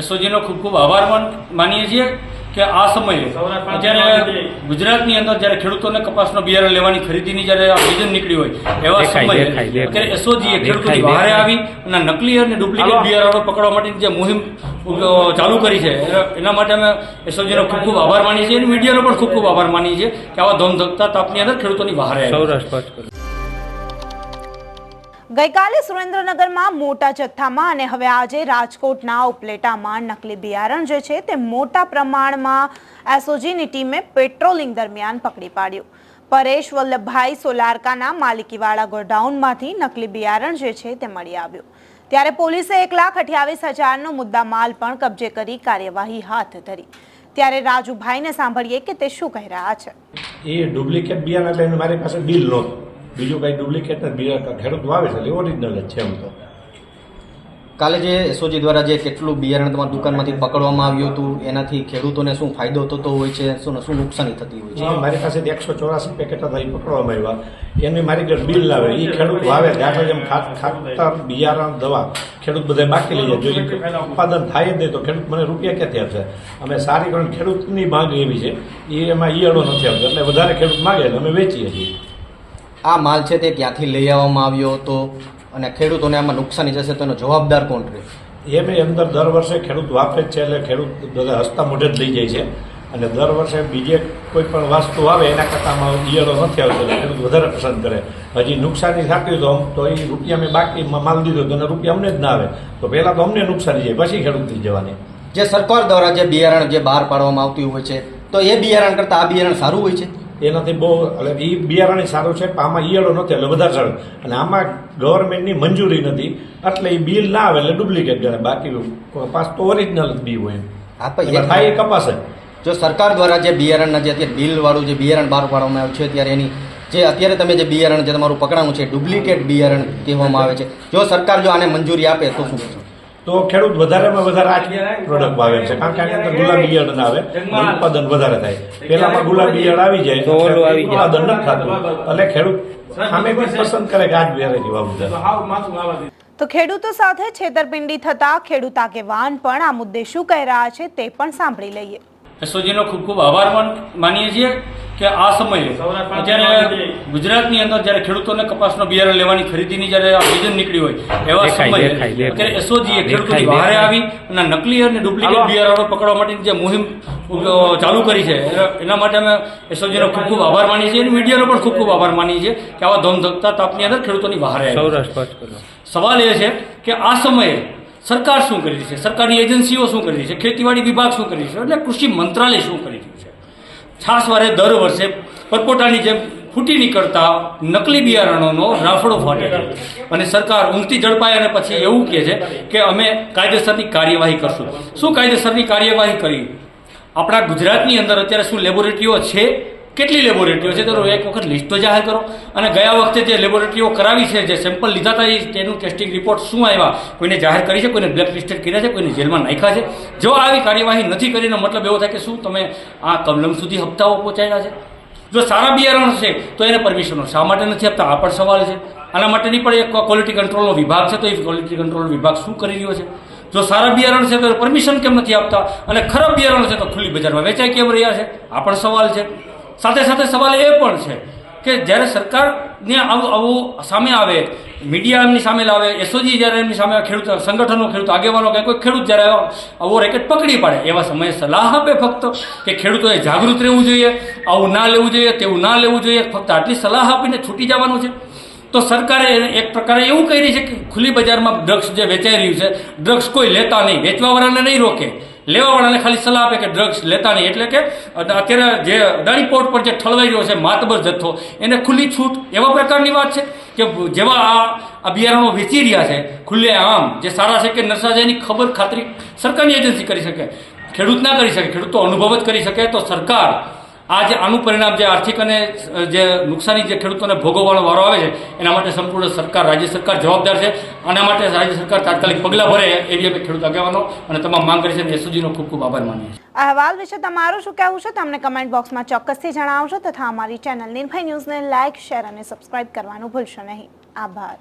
એસઓજીનો ખૂબ ખૂબ આભાર માનીએ છીએ કે આ સમયે અત્યારે ગુજરાતની અંદર જ્યારે ખેડૂતોને કપાસનો બિયારણ લેવાની ખરીદીની જ્યારે આ સિઝન નીકળી હોય એવા સમયે. અત્યારે એસઓજીએ ખેડૂતોની બહારે આવી અને નકલી અને ડુપ્લિકેટ બિયારણો પકડવા માટેની જે મુહિમ ચાલુ કરી છે એના- એના માટે અમે એસઓજીનો ખૂબ ખૂબ આભાર માનીએ છીએ અને મીડિયાનો પણ ખૂબ ખૂબ આભાર માનીએ છીએ કે આવા ધોમધકતા તાપની અંદર ખેડૂતોની બહાર આવી. ગઈકાલે સુરેન્દ્રનગરમાં મોટા જથ્થામાં અને હવે આજે રાજકોટના ઉપલેટામાં નકલી બિયારણ જે છે તે મોટા પ્રમાણમાં એસઓજીની ટીમે પેટ્રોલિંગ દરમિયાન પકડી પાડ્યું. પરેશ વલ્લભભાઈ સોલારકાના માલિકીવાળા ગોડાઉનમાંથી નકલી બિયારણ જે છે તે મળી આવ્યું. ત્યારે પોલીસે એક લાખ અઠ્યાવીસ હજારનો મુદ્દા માલ પણ કબજે કરી કાર્યવાહી હાથ ધરી. ત્યારે રાજુભાઈને સાંભળીએ કે તે શું કહી રહ્યા છે. એ ડુપ્લિકેટ બિયારણ મારી પાસે બિલ નહોતું. બીજું કંઈ ડુપ્લિકેટ બીજા ખેડૂત વાવે છે એટલે ઓરિજિનલ જ છે એમ તો. કાલે જે એસઓજી દ્વારા જે કેટલું બિયારણ તમારી દુકાનમાંથી પકડવામાં આવ્યું હતું એનાથી ખેડૂતોને શું ફાયદો થતો હોય છે શું શું નુકસાની થતી હોય છે? મારી પાસે એકસો ચોરાસી પેકેટ હતા એ પકડવામાં આવ્યા. એની મારી ઘર બિલ લાવે. એ ખેડૂત વાવે ત્યારે જેમ ખાતર બિયારણ દવા ખેડૂત બધા બાકી લઈ જાય. જો ઉત્પાદન થાય જ નહીં તો ખેડૂત મને રૂપિયા ક્યાંથી આપશે? અમે સારી કારણ ખેડૂતની માંગ એવી છે. એ એમાં ઈયળો નથી આવતો. એટલે વધારે ખેડૂત માગે અમે વેચીએ છીએ. આ માલ છે તે ક્યાંથી લઈ આવવામાં આવ્યો હતો અને ખેડૂતોને આમાં નુકસાની જશે તો એનો જવાબદાર કોણ રહે? એ બી અંદર દર વર્ષે ખેડૂત વાપરે જ છે એટલે ખેડૂત બધા હસતા મોઢે જ લઈ જાય છે. અને દર વર્ષે બીજે કોઈ પણ વસ્તુ આવે એના કરતાં ઈયળો નથી આવતો ખેડૂત વધારે પસંદ કરે. હજી નુકસાની થતી તો તો એ રૂપિયા મેં બાકી માલ દીધો તો રૂપિયા અમને જ ના આવે. તો પહેલાં તો અમને નુકસાની જાય પછી ખેડૂતની જવાની. જે સરકાર દ્વારા જે બિયારણ જે બહાર પાડવામાં આવતી હોય છે તો એ બિયારણ કરતાં આ બિયારણ સારું હોય છે? એનાથી બહુ એટલે એ બિયારણ સારું છે પણ આમાં ઈયળો નથી એટલે વધારે સારું. અને આમાં ગવર્મેન્ટની મંજૂરી નથી એટલે એ બિલ ના આવે એટલે ડુપ્લિકેટ ગણે બાકી કપાસ તો ઓરિજિનલ જ બી હોય એમ. થાય એ કપાસ જ જો સરકાર દ્વારા જે બિયારણના જે અત્યારે બિલવાળું જે બિયારણ બહાર પાડવામાં આવ્યું છે ત્યારે એની જે અત્યારે તમે જે બિયારણ જે તમારું પકડાવું છે ડુપ્લિકેટ બિયારણ કહેવામાં આવે છે. જો સરકાર જો આને મંજૂરી આપે તો શું? તો ખેડૂત વધારેમાં વધારે આ પ્રોડક્ટ વાવે છે. કારણ કે આની અંદર ગુલાબી ઈયળ ના આવે ઉત્પાદન વધારે થાય. પેલામાં ગુલાબી ઈયળ આવી જાય તો આવી જાય. ઉત્પાદન નથી થતું. એટલે ખેડૂત સામે બી પસંદ કરે કે આ જ વેરાયટી વાવું છે તો ખેડૂતો સાથે છેતરપિંડી થતા ખેડૂત આગેવાન પણ આ મુદ્દે શું કહી રહ્યા છે તે પણ સાંભળી લઈએ. એસઓજીનો ખૂબ ખૂબ આભાર પણ માનીએ છીએ. કે આ સમયે અત્યારે ગુજરાતની અંદર જ્યારે ખેડૂતોને કપાસનો બિયારણ લેવાની ખરીદીની જ્યારે આ સિઝન નીકળી હોય એવા સમયે. અત્યારે એસઓજીએ ખેડૂતોની બહારે આવી અને નકલી અને ડુપ્લિકેટ બિયારણો પકડવા માટેની જે મુહિમ ચાલુ કરી છે. એના- એના માટે અમે એસઓજીનો ખૂબ ખૂબ આભાર માનીએ છીએ અને મીડિયાનો પણ ખૂબ ખૂબ આભાર માનીએ છીએ કે આવા ધમધકતા તાપની અંદર ખેડૂતોની બહાર આવી. સવાલ એ છે કે આ સમયે સરકાર શું કરી રહી છે? સરકારની એજન્સીઓ શું કરી રહી છે? ખેતીવાડી વિભાગ શું કરી છે? એટલે કૃષિ મંત્રાલય શું કરી છે? છાસવારે દર વર્ષે પરપોટાની જેમ ફૂટી નીકળતા નકલી બિયારણોનો રાફડો ફાટે અને સરકાર ઊંઘતી ઝડપાય અને પછી એવું કહે છે કે અમે કાયદેસરની કાર્યવાહી કરશું. શું કાયદેસરની કાર્યવાહી કરી? આપણા ગુજરાતની અંદર અત્યારે શું લેબોરેટરીઓ છે? કેટલી લેબોરેટરીઓ છે? તેનો એક વખત લિસ્ટ તો જાહેર કરો. અને ગયા વખતે જે લેબોરેટરીઓ કરાવી છે, જે સેમ્પલ લીધા હતા, એ તેનું ટેસ્ટિંગ રિપોર્ટ શું આવ્યા? કોઈને જાહેર કરી છે, કોઈને બ્લેક લિસ્ટેડ કર્યા છે, કોઈને જેલમાં નાખ્યા છે? જો આવી કાર્યવાહી નથી કરીને મતલબ એવો થાય કે શું તમે આ કમલમ સુધી હપ્તાઓ પહોંચાડ્યા છે? જો સારા બિયારણ છે, તો એને પરમિશનો શા માટે નથી આપતા? આ પણ સવાલ છે. આના માટેની પણ એક ક્વોલિટી કંટ્રોલનો વિભાગ છે, તો એ ક્વોલિટી કંટ્રોલ વિભાગ શું કરી રહ્યો છે? જો સારા બિયારણ છે, તો પરમિશન કેમ નથી આપતા? અને ખરાબ બિયારણ છે, તો ખુલ્લી બજારમાં વેચાઈ કેમ રહ્યા છે? આ પણ સવાલ છે. સાથે સાથે સવાલ એ પણ છે કે જ્યારે સરકારને આવું આવું સામે આવે, મીડિયા એમની સામે લાવે એસઓજી જ્યારે એમની સામે ખેડૂત સંગઠનો, ખેડૂત આગેવાનો, કે કોઈ ખેડૂત જ્યારે આવો રેકેટ પકડી પાડે, એવા સમયે સલાહ આપે ફક્ત કે ખેડૂતોએ જાગૃત રહેવું જોઈએ, આવું ના લેવું જોઈએ, તેવું ના લેવું જોઈએ, ફક્ત આટલી સલાહ આપીને છૂટી જવાનું છે. તો સરકારે એક પ્રકારે એવું કહી રહી છે કે ખુલ્લી બજારમાં ડ્રગ્સ જે વેચાઈ રહ્યું છે, ડ્રગ્સ કોઈ લેતા નહીં, વેચવાવાળાને નહીં રોકે. લેવાવાળાને ખાલી સલાહ આપે કે ડ્રગ્સ લેતા નહીં. એટલે કે અત્યારે જે અદાણી પોર્ટ પર જે ઠલવાઈ રહ્યો છે, માતબર જથ્થો, એને ખુલ્લી છૂટ એવા પ્રકારની વાત છે કે જેવા આ આ બિયારણો વેચી રહ્યા છે, ખુલ્લે આમ, જે સારા છે કે નરસા છે એની ખબર ખાતરી સરકારની એજન્સી કરી શકે. ખેડૂત ના કરી શકે, ખેડૂત તો અનુભવ જ કરી શકે. તો સરકાર આ જે આનું પરિણામ જે આર્થિક અને જે નુકસાની જે ખેડૂતોને ભોગવવાનો વારો આવે છે, એના માટે સંપૂર્ણ સરકાર, રાજ્ય સરકાર જવાબદાર છે. આના માટે રાજ્ય સરકાર તાત્કાલિક પગલાં ભરે એવી અમે ખેડૂત આગેવાનો અને તમામ માંગ કરી છે. અને એસઓજીનો ખૂબ ખૂબ આભાર માનીએ છીએ. અહેવાલ વિશે તમારું શું કહેવું છે? તમને કમેન્ટ બોક્સમાં ચોક્કસથી જણાવશો તથા અમારી ચેનલ નિર્ભય ન્યૂઝને લાઇક શેર અને સબસ્ક્રાઇબ કરવાનું ભૂલશો નહીં. આભાર.